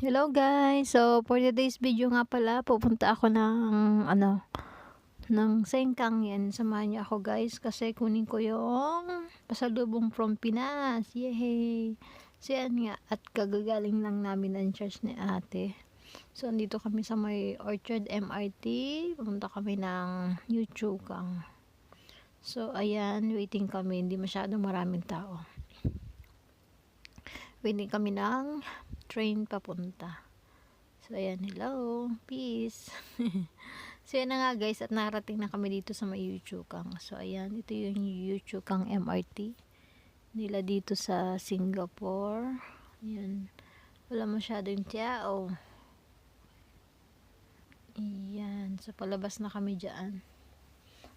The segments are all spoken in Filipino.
Hello guys! So, for today's video nga pala, pupunta ako ng, ano, ng Sengkang yan. Samahan niyo ako guys, kasi kunin ko yung pasalubong from Pinas. Yay! So, yan nga. At kagagaling lang namin ng church ni ate. So, andito kami sa may Orchard MRT. Pupunta kami ng YouTube Kang. So, ayan, waiting kami. Hindi masyadong maraming tao. Waiting kami ng train papunta. So, ayan, hello, peace. so, yan na nga guys, at narating na kami dito sa may Yuchukang. So, ayan, ito yung Yuchukang MRT nila dito sa Singapore. Ayan, wala masyadong tao. Ayan, so palabas na kami dyan.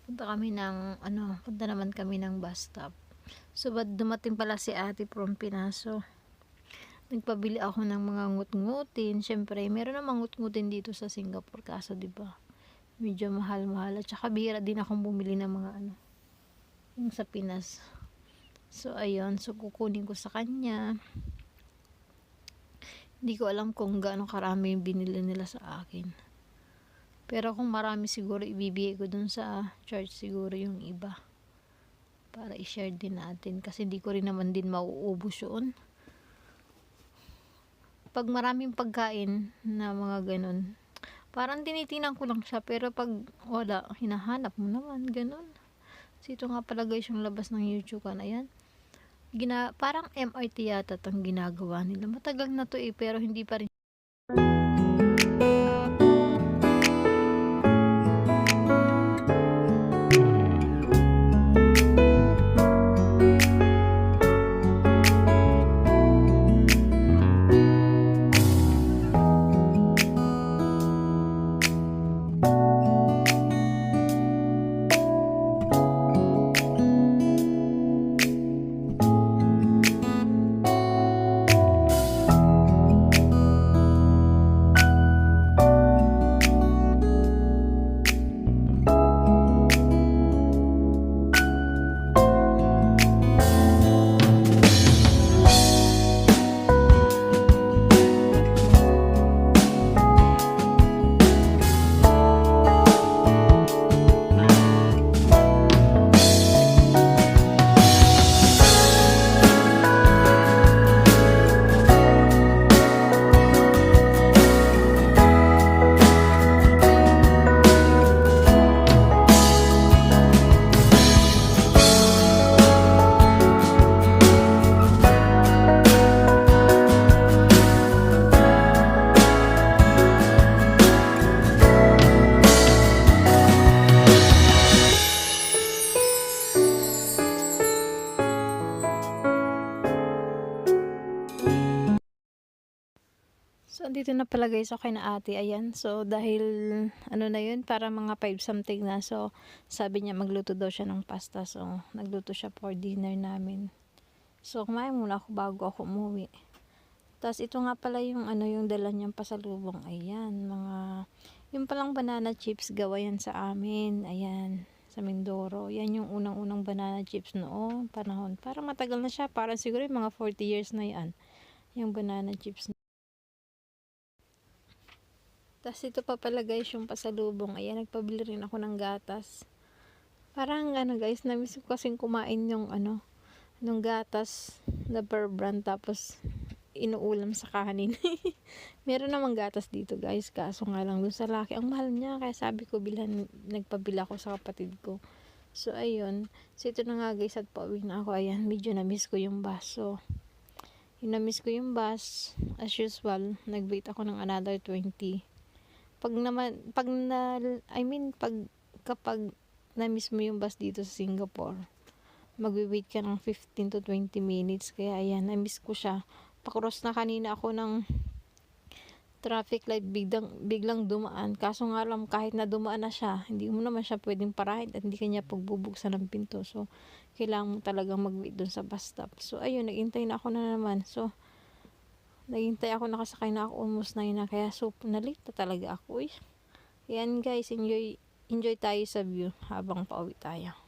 Punta kami ng, ano, punta naman kami ng bus stop. So, dumating pala si ate from Pinaso? Nagpabili ako ng mga ngut-ngutin. Siyempre, meron namang ngut-ngutin dito sa Singapore. Kaso, di ba medyo mahal-mahal. At saka, bihira din akong bumili ng mga ano, yung sa Pinas. So, ayun. So, kukunin ko sa kanya. Hindi ko alam kung gaano karami yung binili nila sa akin. Pero kung marami siguro, ibibigay ko dun sa church siguro yung iba. Para i-share din natin. Kasi hindi ko rin naman din mauubos yun pag maraming pagkain na mga ganun, parang tinitingnan ko lang siya, pero pag wala, hinahanap mo naman, ganun. So, ito nga pala guys, yung labas ng YouTube kan, ayan. Gina, parang MRT yata itong ginagawa nila. Matagal na to eh, pero hindi pa rin So, andito na pala guys ako na ate. Ayan. So, dahil, ano na yun, para mga 5 something na. So, sabi niya magluto daw siya ng pasta. So, nagluto siya for dinner namin. So, kumain muna ako bago ako umuwi. Tapos, ito nga pala yung, ano, yung dala niyang pasalubong. Ayan, mga, yung palang banana chips gawa yan sa amin. Ayan, sa Mindoro. Yan yung unang-unang banana chips noong panahon. Para matagal na siya. Parang siguro yung mga 40 years na yan. Yung banana chips tapos ito pa pala guys yung pasalubong. Ayan, nagpabili rin ako ng gatas. Parang ano guys, namiss ko kasing kumain yung ano, nung gatas na per brand tapos inuulam sa kanin. Meron namang gatas dito guys, kaso nga lang dun sa laki. Ang mahal niya, kaya sabi ko bilhan, nagpabila ako sa kapatid ko. So ayun, so ito na nga guys at pauwi na ako. Ayan, medyo na-miss ko yung bus. So, yung na-miss ko yung bus, as usual, nag-wait ako ng another 20 pag naman pag na I mean pag kapag na-miss mo yung bus dito sa Singapore magwi-wait ka ng 15 to 20 minutes. Kaya ayan na-miss ko siya. Pakross na kanina ako ng traffic light biglang, biglang dumaan. Kaso nga lang kahit na dumaan na siya hindi mo naman siya pwedeng parahin at hindi kanya pagbubuksan ng pinto. So kailangan mo talagang mag-wait dun sa bus stop. So ayun nagintay na ako na naman. So naghintay ako nakasakay na ako almost 9 na kaya so nalit na talaga ako eh. Yan guys, enjoy enjoy tayo sa view habang pauwi tayo.